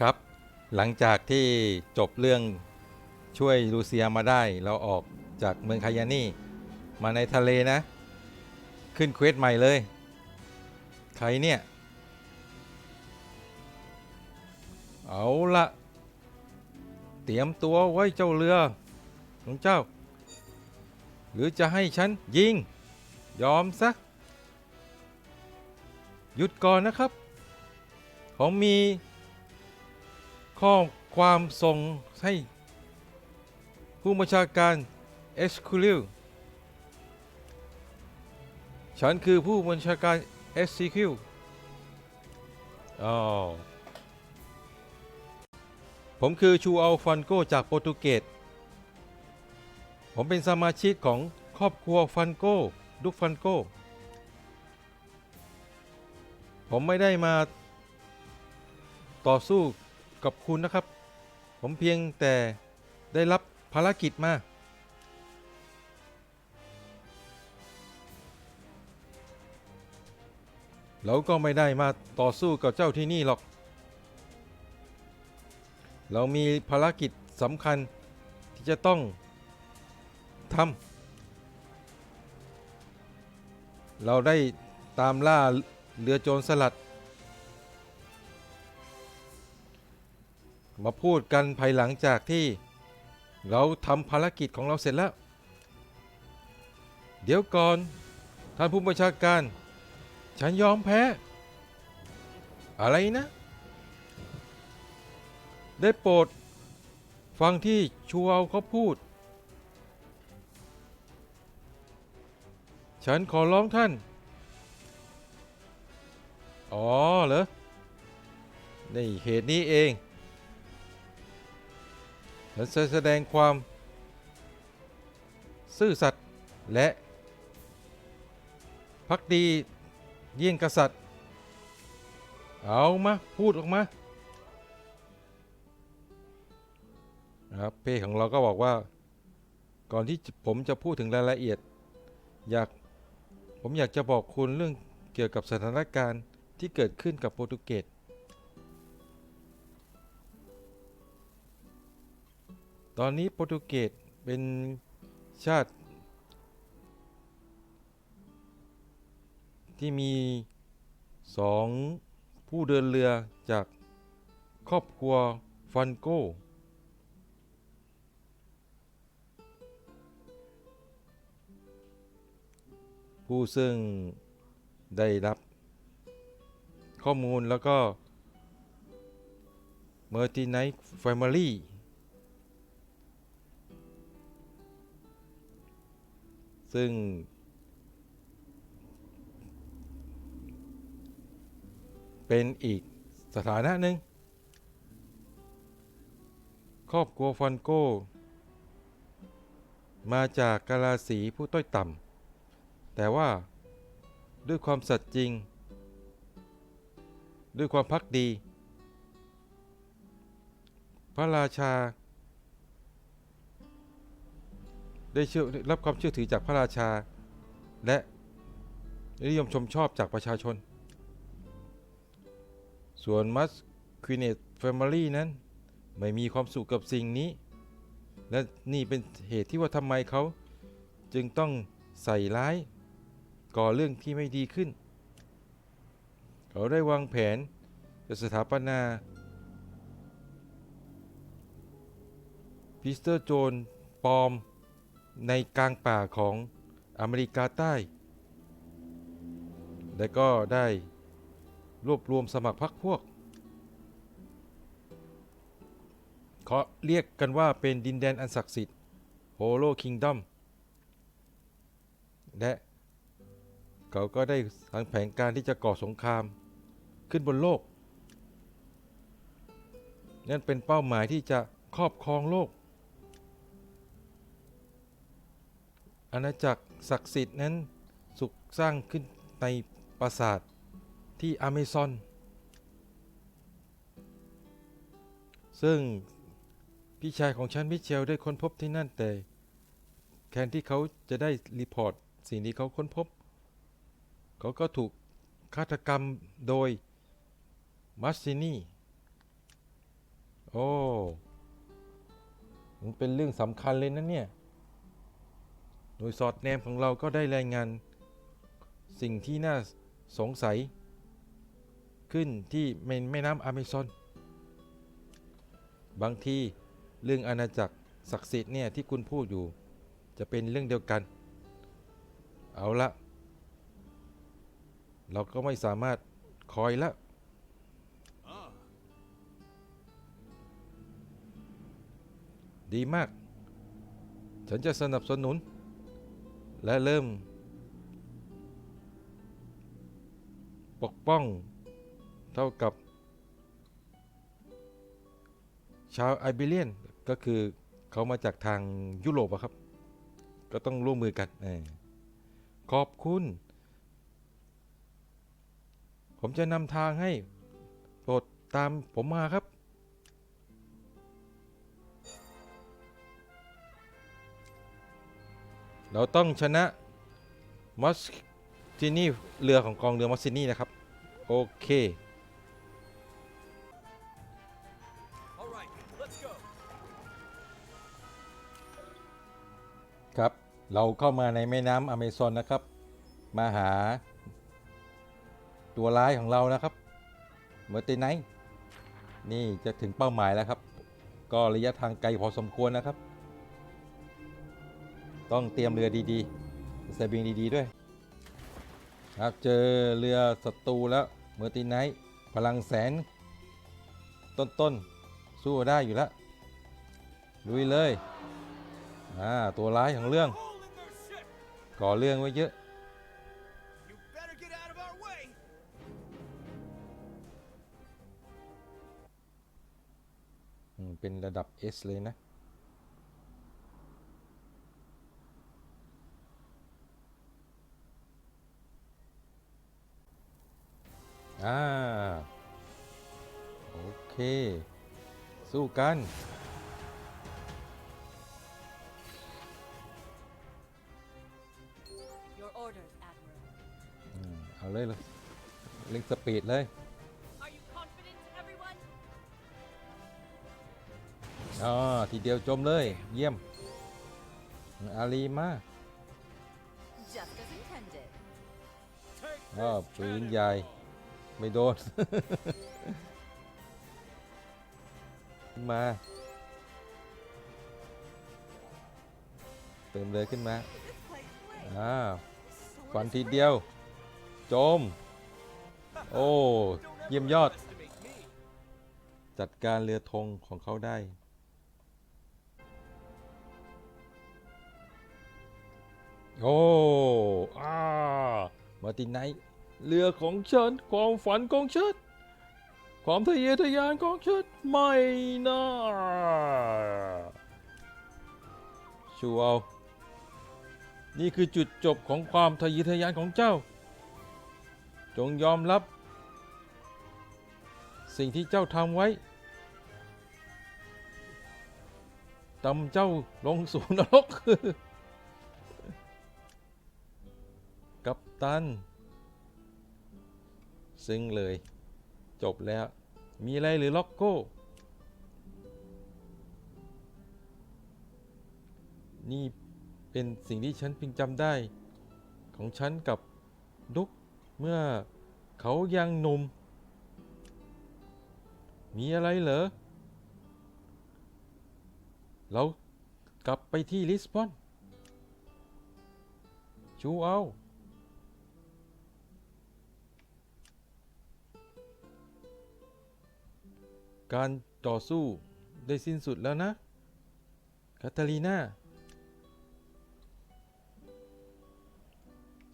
ครับ หลังจากที่จบเรื่องช่วยลูเซียมาได้ เราออกจากเมืองคายานี่ มาในทะเลนะ ขึ้นเควสใหม่เลย ใครเนี่ย เอาละเตรียมตัวไว้เจ้าเรือของเจ้า หรือจะให้ฉันยิง ยอมซะหยุดก่อนนะครับ ผมมี ข้อความส่งให้ผู้บัญชาการเอสคูลิวฉันคือผู้บัญชาการ SCQ อ๋อผมคือชูอัลฟันโกจากโปรตุเกส ผมเป็นสมาชิกของครอบครัวฟันโกดุกฟันโก ผมไม่ได้มาต่อสู้ กับคุณนะครับ ผมเพียงแต่ได้รับภารกิจมา เราก็ไม่ได้มาต่อสู้กับเจ้าที่นี่หรอก เรามีภารกิจสำคัญที่จะต้องทำ เราได้ตามล่าเรือโจรสลัด มาพูดกันภายหลังจากที่ เราทำภารกิจของเราเสร็จแล้ว เดี๋ยวก่อน ท่านผู้บัญชาการ ฉันยอมแพ้ อะไรนะ ได้โปรด ฟังที่ชูเอาเขาพูด ฉันขอร้องท่าน อ๋อเหรอ ในเหตุนี้เอง ฉันจะแสดงความ ซื่อสัตย์และพักดีเยี่ยงกษัตริย์ เอามาพูดออกมานะครับเป้ของเราก็บอกว่า ก่อนที่ผมจะพูดถึงรายละเอียด อยากผมอยากจะบอกคุณเรื่องเกี่ยวกับสถานการณ์ที่เกิดขึ้นกับโปรตุเกส ตอนนี้โปรตุเกสเป็นชาติ ที่มีสองผู้เดินเรือจากครอบครัวฟันโกผู้ซึ่งได้รับข้อมูลแล้วก็เมอร์ติไนท์แฟมิ ซึ่ง เป็นอีกสถานะหนึ่งครอบครัวฟันโกมาจากกาลาสีผู้ต้อยต่ำแต่ว่าด้วยความสัตย์จริง ด้วยความพักดี พระราชา ได้เชื่อรับความเชื่อถือจากพระราชา และนิยมชมชอบจากประชาชน ส่วนมัสควินเนตแฟมิลี่นั้นไม่มีความสุขกับสิ่งนี้ และนี่เป็นเหตุที่ว่าทำไมเขาจึงต้องใส่ร้าย ก่อเรื่องที่ไม่ดีขึ้น เขาได้วางแผนจะสถาปนาพิสเตอร์โจนปลอม ในกลางป่าของอเมริกาใต้ และก็ได้รวบรวมสมัครพรรคพวกเขาเรียกกันว่าเป็นดินแดนอันศักดิ์สิทธิ์โฮโลคิงดอมและเขาก็ได้ทางแผนการที่จะก่อสงครามขึ้นบนโลก นั่นเป็นเป้าหมายที่จะครอบครองโลก อาณาจักรศักดิ์สิทธิ์นั้นสุกสร้างขึ้นในปราสาทที่อเมซอน ซึ่งพี่ชายของฉันมิเชลได้ค้นพบที่นั่นแต่แทนที่เขาจะได้รีพอร์ตสิ่งที่เขาค้นพบ เขาก็ถูกฆาตกรรมโดยมัสซินีโอ้มันเป็นเรื่องสำคัญเลยนะเนี่ย โดยสอดแนมของเราก็ได้รายงาน สิ่งที่น่าสงสัย ขึ้นที่แม่น้ำอเมซอน บางทีเรื่องอาณาจักรศักดิ์สิทธิ์เนี่ยที่คุณพูดอยู่ จะเป็นเรื่องเดียวกัน เอาละ เราก็ไม่สามารถคอยละดีมาก ฉันจะสนับสนุน และเริ่ม ปกป้อง เท่ากับ ชาวไอเบเรียนก็คือเขามาจากทางยุโรปอะครับ ก็ต้องร่วมมือกันขอบคุณ ผมจะนำทางให้โปรดตามผมมาครับ เราต้องชนะมอสซินี่เรือของกองเรือมอสซินี่นะครับ โอเค all right, let's go. ครับ เราเข้ามาในแม่น้ำอเมซอนนะครับ มาหา ตัวร้ายของเรานะครับเมอร์เตไนท์นี่จะถึงเป้าหมายแล้วครับ ก็ระยะทางไกลพอสมควรนะครับ ต้องเตรียมเรือดีๆใส่บิงดีๆด้วยครับเจอเรือศัตรูแล้วเมอร์ติไนท์พลังแสน ต้นๆ สู้ได้อยู่แล้วลุยเลยอ่าตัวร้ายของเรื่อง ก่อเรื่องไว้เยอะเป็นระดับ S เลยนะ สู้กัน Your orders, Admiral. อืมเอาเลยเลยเล่งสปีดเลย Are you confident, everyone? อ๋อทีเดียวจมเลย เยี่ยม อาลีมา Just as intended. Take อ๋อ this ปืน cannon ใหญ่ ball. ไม่โดน ขึ้นมา เติมเลยขึ้นมา อ่า So ฟันทีเดียว โจม โอ้ เยี่ยมยอด จัดการเรือธงของเขาได้ โอ้อามาตินไนเรือของฉัน ความฝันของฉัน ความทะเยอทะยานของฉันไม่นะชูเอา นี่คือจุดจบของความทะเยอทะยานของเจ้า จงยอมรับ สิ่งที่เจ้าทำไว้ตำเจ้าลงสู่นรก กัปตัน ซึ้งเลยจบแล้ว มีอะไรหรือล็อกโก้ นี่เป็นสิ่งที่ฉันพิงจำได้ ของฉันกับดุกเมื่อเขายังหนุ่ม มีอะไรเหรอ เรากลับไปที่ลิสบอน ชูเอา การต่อสู้ได้สิ้นสุดแล้วนะคาตาลีนา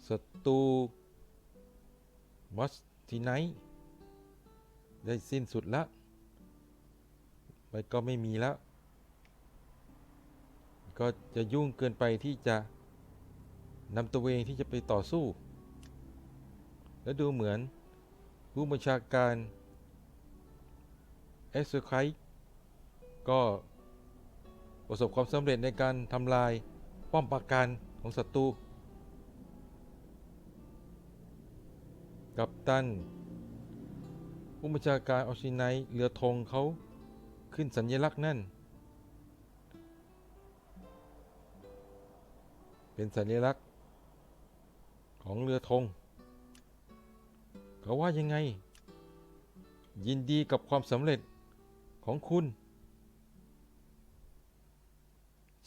ศัตรูมอสทีไนท์ได้สิ้นสุดแล้วมันก็ไม่มีแล้ว ก็จะยุ่งเกินไปที่จะนำตัวเองที่จะไปต่อสู้ และดูเหมือนผู้บัญชาการ เอสไคก็ประสบความสำเร็จในการทำลายป้อมปราการของศัตรู กัปตันผู้บัญชาการออชินไนเรือธงเขาขึ้นสัญลักษณ์นั่น เป็นสัญลักษณ์ของเรือธงเขาว่ายังไง ยินดีกับความสำเร็จ ของคุณ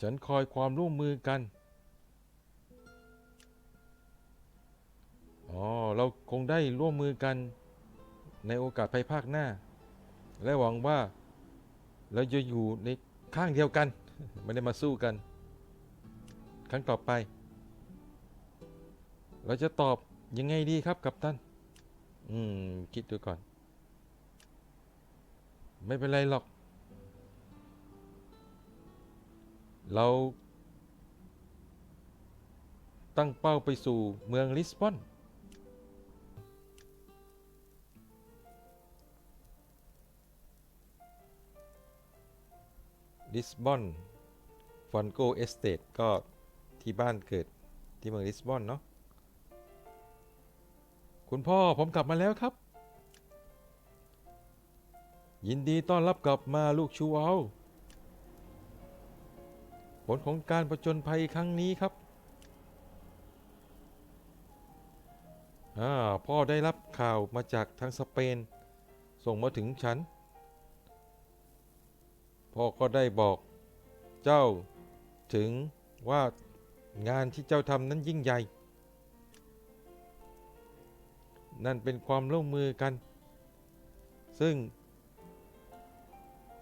ฉันคอยความร่วมมือกัน อ๋อ เราคงได้ร่วมมือกันในโอกาสภายภาคหน้า และหวังว่าเราจะอยู่ในข้างเดียวกัน ไม่ได้มาสู้กัน ครั้งต่อไป เราจะตอบยังไงดีครับกัปตัน อืม คิดดูก่อน ไม่เป็นไรหรอก เรา ตั้งเป้าไปสู่เมืองลิสบอน ลิสบอน ฟอนโกเอสเตทก็ที่บ้านเกิดที่เมืองลิสบอนเนาะ คุณพ่อผมกลับมาแล้วครับ ยินดีต้อนรับกลับมาลูกชูเอาผลของการประจนภัยครั้งนี้ครับพ่อได้รับข่าวมาจากทางสเปน ส่งมาถึงฉัน พ่อก็ได้บอกเจ้าถึงว่างานที่เจ้าทำนั้นยิ่งใหญ่ นั่นเป็นความร่วมมือกัน ซึ่ง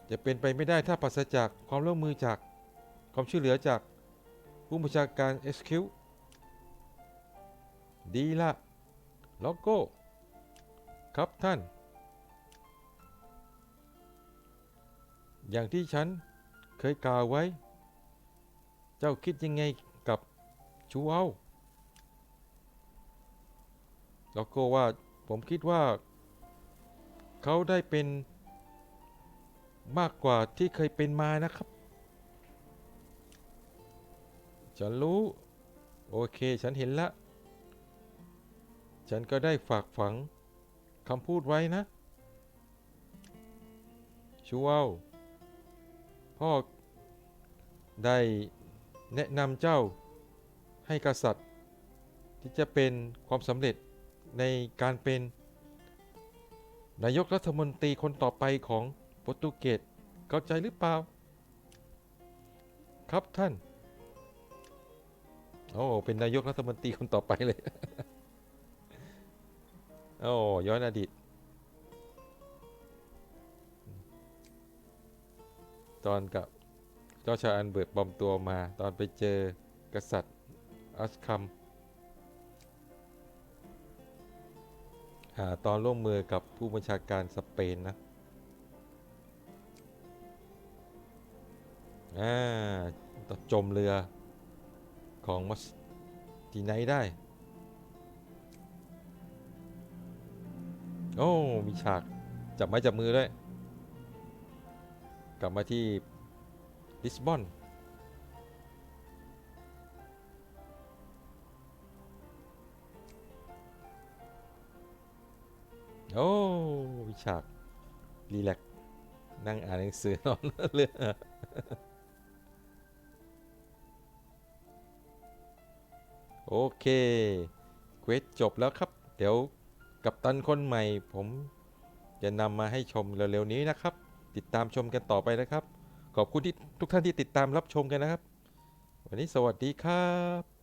จะเป็นไปไม่ได้ถ้าปราศจากความร่วมมือจากความช่วยเหลือจากผู้บัญชาการ SQ ดีละล็อกโก้ ครับท่าน อย่างที่ฉันเคยกล่าวไว้ เจ้าคิดยังไงกับชูเอาแล้วก็ว่าผมคิดว่า เขาได้เป็น มากกว่าที่เคยเป็นมานะครับ ฉันรู้ โอเค ฉันเห็นละ ฉันก็ได้ฝากฝังคำพูดไว้นะ ชูเอาพ่อได้แนะนำเจ้าให้กษัตริย์ ที่จะเป็นความสำเร็จในการเป็น นายกรัฐมนตรีคนต่อไปของ โปรตุเกสเข้าใจหรือเปล่า ครับท่าน โอ้ เป็นนายกรัฐมนตรีคนต่อไปเลย โอ้ ย้อนอดีต ตอนกับเจ้าชายอันเบิร์ตปลอมตัวมา ตอนไปเจอกษัตริย์อัสคัมหาตอนร่วมมือกับผู้บัญชาการสเปนนะ อ่าต้องจมเรือของมัสตีไนได้ โอ้ มีฉาก จับไม้จับมือด้วย กลับมาที่ลิสบอนโอ้มีฉาก รีแลกนั่งอ่านหนังสือนอนเรือ โอเคเควสจบแล้วครับ เดี๋ยวกับตันคนใหม่ ผมจะนำมาให้ชมเร็วๆนี้นะครับ ติดตามชมกันต่อไปนะครับ ขอบคุณที่ทุกท่านที่ติดตามรับชมกันนะครับ วันนี้สวัสดีครับ